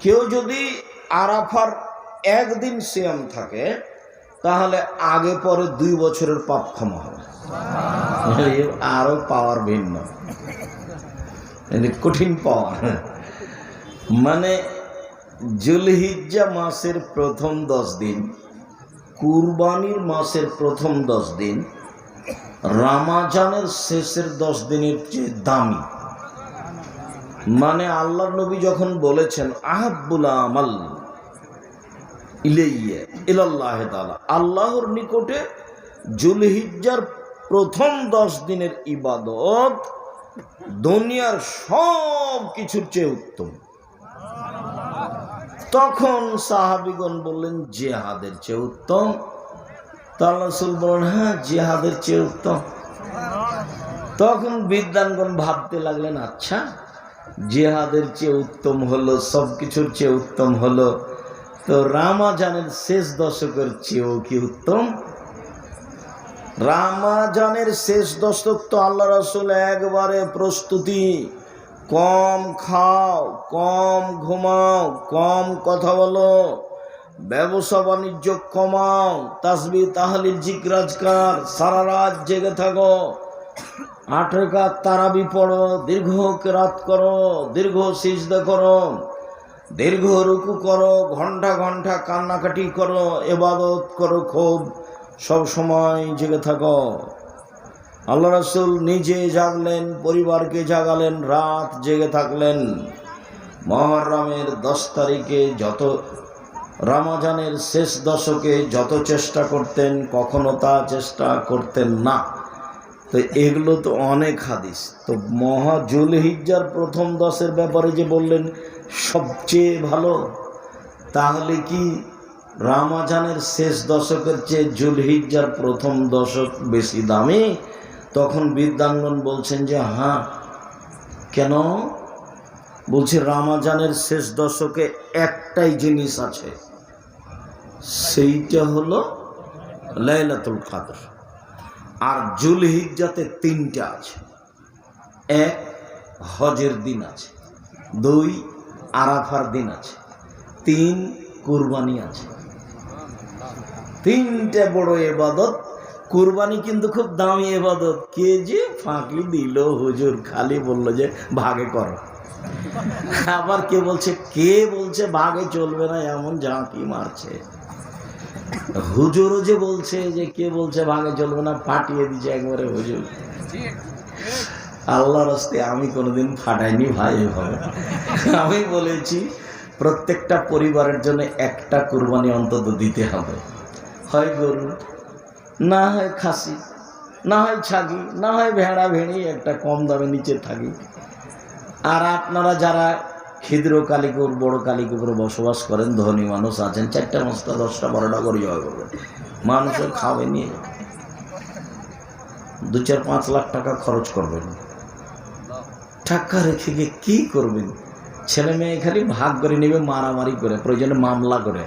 কেউ যদি আরাফার একদিন সিয়াম থাকে, তাহলে আগে পরে দুই বছরের পাপ ক্ষমা হবে। আরও পাওয়ার ভিন্ন। কঠিন পাওয়ার। মানে জুলহিজ্জা মাসের প্রথম দশ দিন, কুরবানির মাসের প্রথম দশ দিন রামাজানের শেষের দশ দিনের চেয়ে দামি। মানে আল্লাহ নবী যখন বলেছেন তাআলা আল্লাহর নিকটে জুলহিজ্জার প্রথম দশ দিনের ইবাদত দুনিয়ার সব কিছুর চেয়ে উত্তম। তখন সাহাবিগণ বললেন, জেহাদের চেয়ে উত্তম তাল্লাসুল বলেন হ্যাঁ জেহাদের চেয়ে উত্তম। তখন বিদ্যানগণ ভাবতে লাগলেন আচ্ছা জেহাদের চেয়ে উত্তম হলো সব কিছুর চেয়ে উত্তম হলো। তো রামাজানের শেষ দশকের চেয়েও কি উত্তম? রামাজানের শেষ দশক তো আল্লাহ রসুল একবারে প্রস্তুতি। কম খাও, কম ঘুমাও, কম কথা বলো। ব্যবসা বাণিজ্য কমাও, তাসবি, তাহলিল, জিকরাজকার, সারা রাত জেগে থাকো। আট রেখাত তারাবি পড়ো, দীর্ঘ কেরাত করো, দীর্ঘ সিজদা করো, দীর্ঘ রুকু করো, ঘণ্টা ঘণ্টা কান্নাকাটি করো, এবাদত করো খুব, সব সময় জেগে থাকো। আল্লাহ রসুল নিজে জাগলেন, পরিবারকে জাগালেন, রাত জেগে থাকলেন। মহরমের দশ তারিখে যত রামাজানের শেষ দশকে যত চেষ্টা করতেন, কখনো তা চেষ্টা করতেন না। তো এগুলো তো অনেক হাদিস। তো মহা জুলহিজ্জার প্রথম দশের ব্যাপারে যে বললেন, সবচেয়ে ভালো, তাহলে কি রামাজানের শেষ দশকের চেয়ে জুলহিজ্জার প্রথম দশক বেশি দামি? তখন বিদ্যাঙ্গন বলছেন যে হ্যাঁ কেন? বলছি, রামাজানের শেষ দশকে একটাই জিনিস আছে। সেইটা হলো লাইলাতুল কাদর। আর জুলহিজ্জাতে তিনটা আছে। এক, হজের দিন আছে। দুই, আরাফার দিন আছে। তিন, কুরবানি আছে। তিনটে বড় এবাদত। কুরবানি কিন্তু খুব দামি এবাদত। কে যে ফাঁকি দিল, হুজুর খালি বলল যে ভাগে করো। আবার কে বলছে কে বলছে ভাগে চলবে না, এমন ঝাঁকি মারছে। হুজুরও যে বলছে যে, কে বলছে ভাগে চলবে না ফাটিয়ে দিচ্ছে একবারে হুজুর। আল্লাহর হস্তে আমি কোনোদিন ফাটাইনি ভাই, এভাবে। আমি বলেছি, প্রত্যেকটা পরিবারের জন্য একটা কুরবানি অন্তত দিতে হবে। হয় গরু, না হয় খাসি, না হয় ছাগি না হয় ভেড়া, ভেড়ি, একটা কম দামে নিচে থাকি। আর আপনারা যারা ক্ষুদ্র কালিকুর, বড় কালিকুরে বসবাস করেন, ধনী মানুষ আছেন, চারটা পাঁচটা দশটা, বারোটা করে জয় করবেন। মানুষের খাবে নিয়ে দু চার পাঁচ লাখ টাকা খরচ করবেন। টাকা রেখে গিয়ে কী করবেন? ছেলে মেয়ে খালি ভাগ করে নেবে, মারামারি করে, প্রয়োজনে মামলা করে।